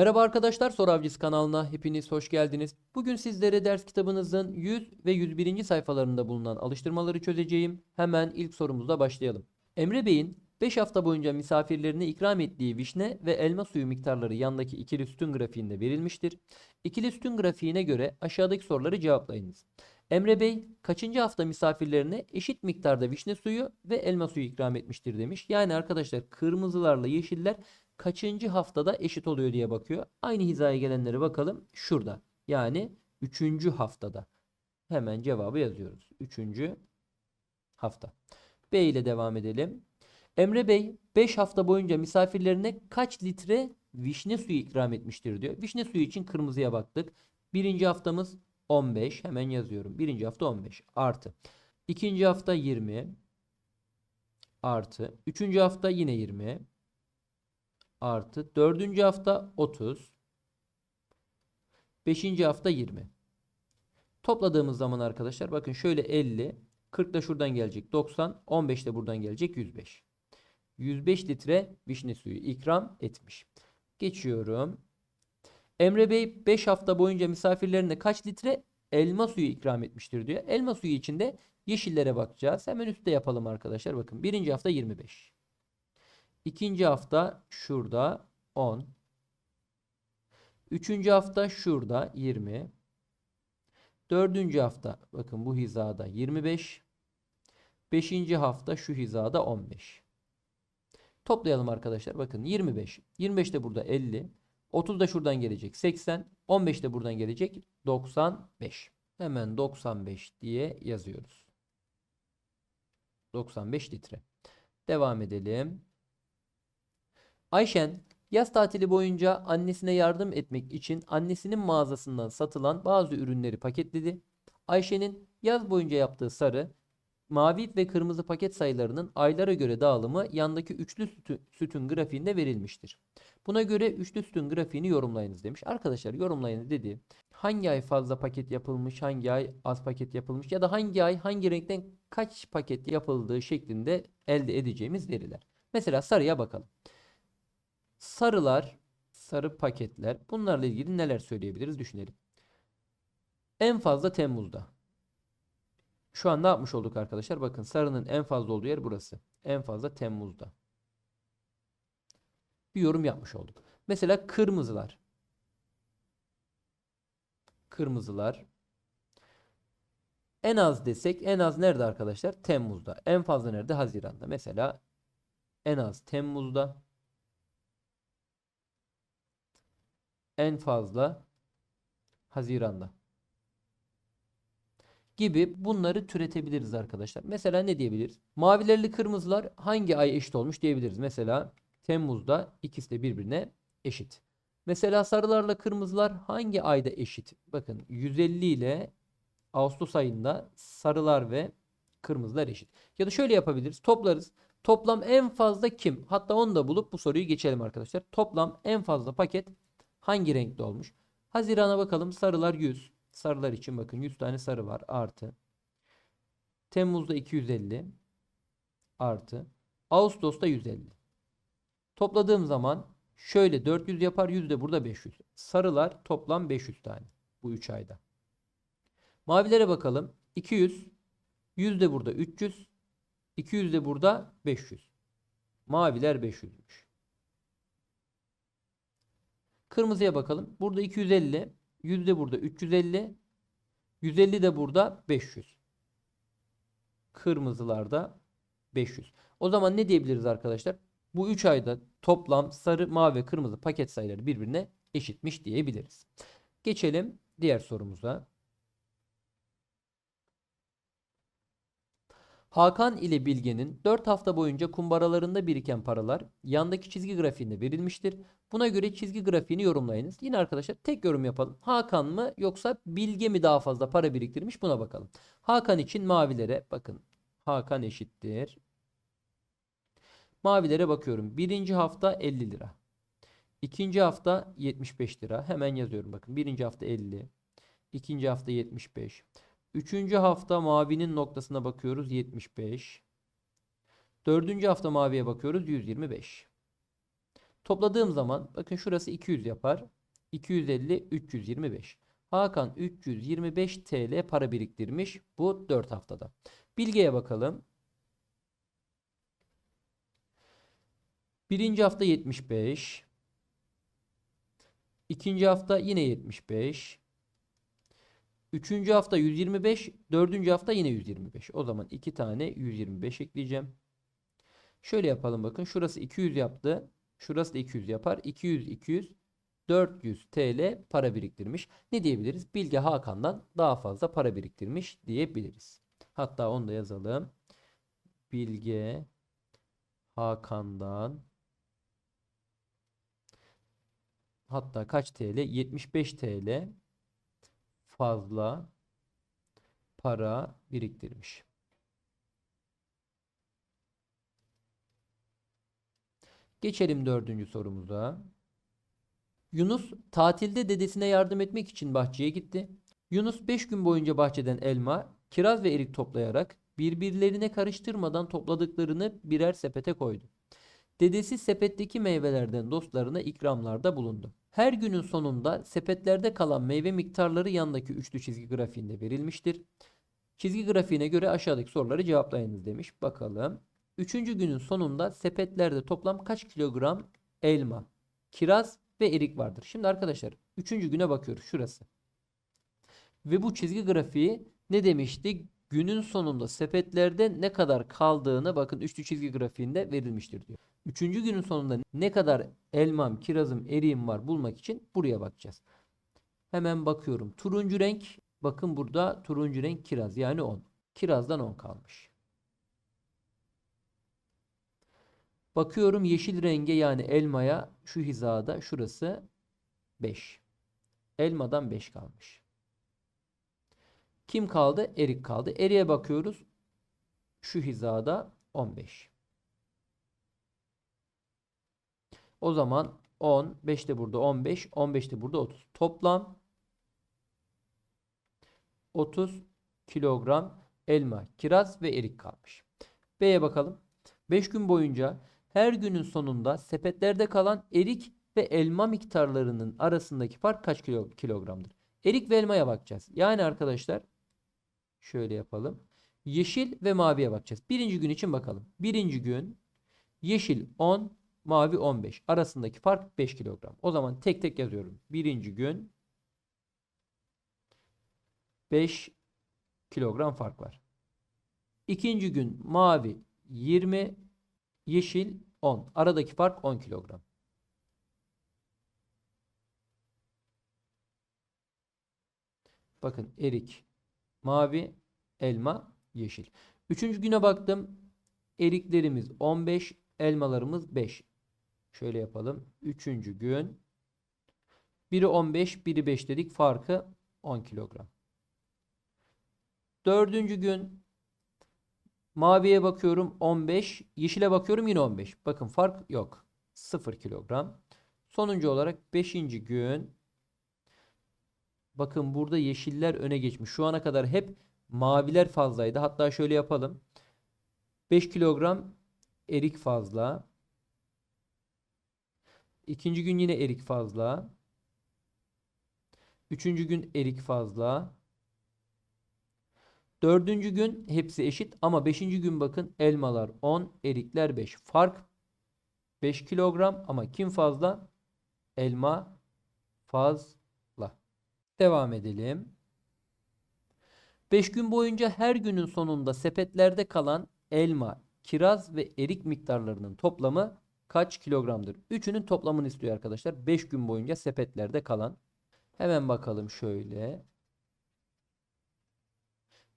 Merhaba arkadaşlar, Soru Avcısı kanalına hepiniz hoş geldiniz. Bugün sizlere ders kitabınızın 100 ve 101. sayfalarında bulunan alıştırmaları çözeceğim. Hemen ilk sorumuzla başlayalım. Emre Bey'in 5 hafta boyunca misafirlerine ikram ettiği vişne ve elma suyu miktarları yandaki ikili sütun grafiğinde verilmiştir. İkili sütun grafiğine göre aşağıdaki soruları cevaplayınız. Emre Bey kaçıncı hafta misafirlerine eşit miktarda vişne suyu ve elma suyu ikram etmiştir demiş. Yani arkadaşlar kırmızılarla yeşiller kaçıncı haftada eşit oluyor diye bakıyor. Aynı hizaya gelenlere bakalım. Şurada. Yani üçüncü haftada. Hemen cevabı yazıyoruz. Üçüncü hafta. B ile devam edelim. Emre Bey 5 hafta boyunca misafirlerine kaç litre vişne suyu ikram etmiştir diyor. Vişne suyu için kırmızıya baktık. Birinci haftamız 15. Hemen yazıyorum. Birinci hafta 15 artı. İkinci hafta 20 artı. Üçüncü hafta yine 20 artı. Dördüncü hafta 30. Beşinci hafta 20. Topladığımız zaman arkadaşlar bakın şöyle 50. 40 da şuradan gelecek 90. 15 de buradan gelecek 105. 105 litre vişne suyu ikram etmiş. Geçiyorum. Emre Bey 5 hafta boyunca misafirlerine kaç litre elma suyu ikram etmiştir diyor. Elma suyu içinde yeşillere bakacağız. Hemen üstte yapalım arkadaşlar. Bakın birinci hafta 25. İkinci hafta şurada 10. Üçüncü hafta şurada 20. Dördüncü hafta bakın bu hizada 25. Beşinci hafta şu hizada 15. Toplayalım arkadaşlar. Bakın 25. 25 de burada 50. 30 da şuradan gelecek 80. 15 de buradan gelecek 95. Hemen 95 diye yazıyoruz. 95 litre. Devam edelim. Ayşen yaz tatili boyunca annesine yardım etmek için annesinin mağazasından satılan bazı ürünleri paketledi. Ayşe'nin yaz boyunca yaptığı sarı, mavi ve kırmızı paket sayılarının aylara göre dağılımı yandaki üçlü sütun grafiğinde verilmiştir. Buna göre üçlü sütun grafiğini yorumlayınız demiş. Arkadaşlar yorumlayınız dedi. Hangi ay fazla paket yapılmış, hangi ay az paket yapılmış ya da hangi ay hangi renkten kaç paket yapıldığı şeklinde elde edeceğimiz veriler. Mesela sarıya bakalım. Sarılar, sarı paketler bunlarla ilgili neler söyleyebiliriz düşünelim. En fazla Temmuz'da. Şu an ne yapmış olduk arkadaşlar? Bakın sarının en fazla olduğu yer burası. En fazla Temmuz'da. Bir yorum yapmış olduk. Mesela kırmızılar. Kırmızılar. En az desek en az nerede arkadaşlar? Temmuz'da. En fazla nerede? Haziran'da. Mesela en az Temmuz'da. En fazla Haziran'da gibi bunları türetebiliriz arkadaşlar. Mesela ne diyebiliriz? Mavilerli kırmızılar hangi ay eşit olmuş diyebiliriz. Mesela Temmuz'da ikisi de birbirine eşit. Mesela sarılarla kırmızılar hangi ayda eşit? Bakın 150 ile Ağustos ayında sarılar ve kırmızılar eşit. Ya da şöyle yapabiliriz. Toplarız. Toplam en fazla kim? Hatta onu da bulup bu soruyu geçelim arkadaşlar. Toplam en fazla paket hangi renkte olmuş? Hazirana bakalım. Sarılar 100. Sarılar için bakın 100 tane sarı var artı. Temmuz'da 250 artı. Ağustos'ta 150. Topladığım zaman şöyle 400 yapar 100 de burada 500. Sarılar toplam 500 tane bu 3 ayda. Mavilere bakalım. 200. 100 de burada 300. 200 de burada 500. Maviler 500'müş. Kırmızıya bakalım. Burada 250. 100 de burada 350. 150 de burada 500. Kırmızılarda 500. O zaman ne diyebiliriz arkadaşlar? Bu 3 ayda toplam sarı, mavi ve kırmızı paket sayıları birbirine eşitmiş diyebiliriz. Geçelim diğer sorumuza. Hakan ile Bilge'nin 4 hafta boyunca kumbaralarında biriken paralar yandaki çizgi grafiğinde verilmiştir. Buna göre çizgi grafiğini yorumlayınız. Yine arkadaşlar tek yorum yapalım. Hakan mı yoksa Bilge mi daha fazla para biriktirmiş buna bakalım. Hakan için mavilere bakın. Hakan eşittir. Mavilere bakıyorum. Birinci hafta 50 lira. İkinci hafta 75 lira. Hemen yazıyorum bakın. Birinci hafta 50. İkinci hafta 75. Üçüncü hafta mavinin noktasına bakıyoruz 75. Dördüncü hafta maviye bakıyoruz 125. Topladığım zaman bakın şurası 200 yapar. 250, 325. Hakan 325 TL para biriktirmiş bu 4 haftada. Bilge'ye bakalım. Birinci hafta 75. İkinci hafta yine 75. Üçüncü hafta 125. Dördüncü hafta yine 125. O zaman iki tane 125 ekleyeceğim. Şöyle yapalım bakın. Şurası 200 yaptı. Şurası da 200 yapar. 200, 200, 400 TL para biriktirmiş. Ne diyebiliriz? Bilge Hakan'dan daha fazla para biriktirmiş diyebiliriz. Hatta onu da yazalım. Bilge Hakan'dan hatta kaç TL? 75 TL fazla para biriktirmiş. Geçelim dördüncü sorumuza. Yunus tatilde dedesine yardım etmek için bahçeye gitti. Yunus 5 gün boyunca bahçeden elma, kiraz ve erik toplayarak birbirlerine karıştırmadan topladıklarını birer sepete koydu. Dedesi sepetteki meyvelerden dostlarına ikramlarda bulundu. Her günün sonunda sepetlerde kalan meyve miktarları yandaki üçlü çizgi grafiğinde verilmiştir. Çizgi grafiğine göre aşağıdaki soruları cevaplayınız demiş. Bakalım. Üçüncü günün sonunda sepetlerde toplam kaç kilogram elma, kiraz ve erik vardır? Şimdi arkadaşlar üçüncü güne bakıyoruz. Şurası. Ve bu çizgi grafiği ne demişti? Günün sonunda sepetlerde ne kadar kaldığını bakın üçlü çizgi grafiğinde verilmiştir diyor. Üçüncü günün sonunda ne kadar elmam, kirazım, eriğim var bulmak için buraya bakacağız. Hemen bakıyorum. Turuncu renk bakın burada turuncu renk kiraz yani 10. Kirazdan 10 kalmış. Bakıyorum yeşil renge yani elmaya şu hizada şurası 5. Elmadan 5 kalmış. Kim kaldı? Erik kaldı. Eriğe bakıyoruz. Şu hizada 15. O zaman 10, 5 de burada 15, 15 de burada 30. Toplam 30 kilogram elma, kiraz ve erik kalmış. B'ye bakalım. 5 gün boyunca her günün sonunda sepetlerde kalan erik ve elma miktarlarının arasındaki fark kaç kilo, kilogramdır? Erik ve elmaya bakacağız. Yani arkadaşlar şöyle yapalım. Yeşil ve maviye bakacağız. Birinci gün için bakalım. Birinci gün yeşil 10, mavi 15. Arasındaki fark 5 kilogram. O zaman tek tek yazıyorum. Birinci gün 5 kilogram fark var. İkinci gün mavi 20, yeşil 10. Aradaki fark 10 kilogram. Bakın erik, mavi, elma, yeşil. Üçüncü güne baktım. Eriklerimiz 15, elmalarımız 5. Şöyle yapalım. Üçüncü gün. Biri 15, biri 5 dedik. Farkı 10 kilogram. Dördüncü gün maviye bakıyorum 15, yeşile bakıyorum yine 15. Bakın fark yok. 0 kilogram. Sonuncu olarak 5. gün bakın burada yeşiller öne geçmiş. Şu ana kadar hep maviler fazlaydı. Hatta şöyle yapalım. 5 kilogram erik fazla. İkinci gün yine erik fazla. Üçüncü gün erik fazla. Dördüncü gün hepsi eşit ama beşinci gün bakın elmalar 10, erikler 5. Fark 5 kilogram ama kim fazla? Elma fazla. Devam edelim. 5 gün boyunca her günün sonunda sepetlerde kalan elma, kiraz ve erik miktarlarının toplamı kaç kilogramdır? Üçünün toplamını istiyor arkadaşlar. 5 gün boyunca sepetlerde kalan. Hemen bakalım şöyle.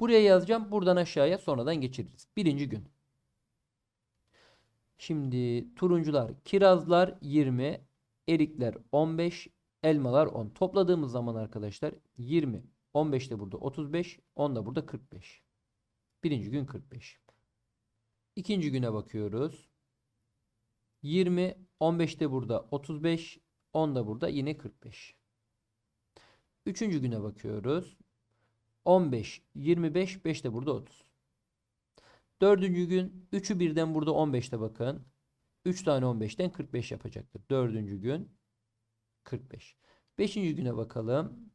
Buraya yazacağım. Buradan aşağıya sonradan geçiririz. Birinci gün. Şimdi turuncular, kirazlar 20, erikler 15, elmalar 10. Topladığımız zaman arkadaşlar 20, 15 de burada 35, 10 da burada 45. Birinci gün 45. İkinci güne bakıyoruz. 20, 15 de burada 35, 10 da burada yine 45. Üçüncü güne bakıyoruz. 15, 25, 5 de burada 30. Dördüncü gün 3'ü birden burada 15'te bakın. 3 tane 15'ten 45 yapacaktır. Dördüncü gün 45. Beşinci güne bakalım.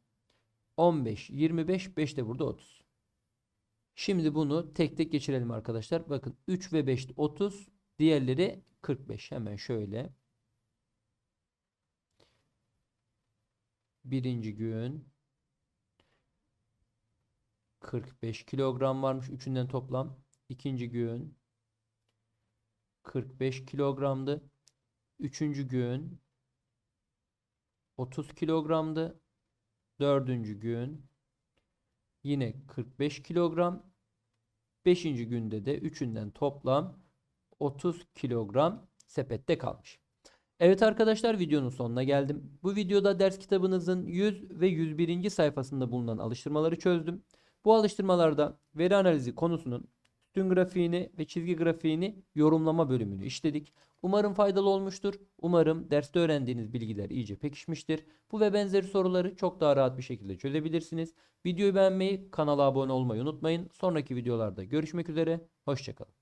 15, 25, 5 de burada 30. Şimdi bunu tek tek geçirelim arkadaşlar. Bakın 3 ve 5 30. Diğerleri 45. Hemen şöyle. Birinci gün 45 kilogram varmış. Üçünden toplam. İkinci gün 45 kilogramdı. Üçüncü gün 30 kilogramdı. Dördüncü gün yine 45 kilogram. Beşinci günde de üçünden toplam 30 kilogram sepette kalmış. Evet arkadaşlar videonun sonuna geldim. Bu videoda ders kitabınızın 100 ve 101. sayfasında bulunan alıştırmaları çözdüm. Bu alıştırmalarda veri analizi konusunun sütun grafiğini ve çizgi grafiğini yorumlama bölümünü işledik. Umarım faydalı olmuştur. Umarım derste öğrendiğiniz bilgiler iyice pekişmiştir. Bu ve benzeri soruları çok daha rahat bir şekilde çözebilirsiniz. Videoyu beğenmeyi, kanala abone olmayı unutmayın. Sonraki videolarda görüşmek üzere. Hoşçakalın.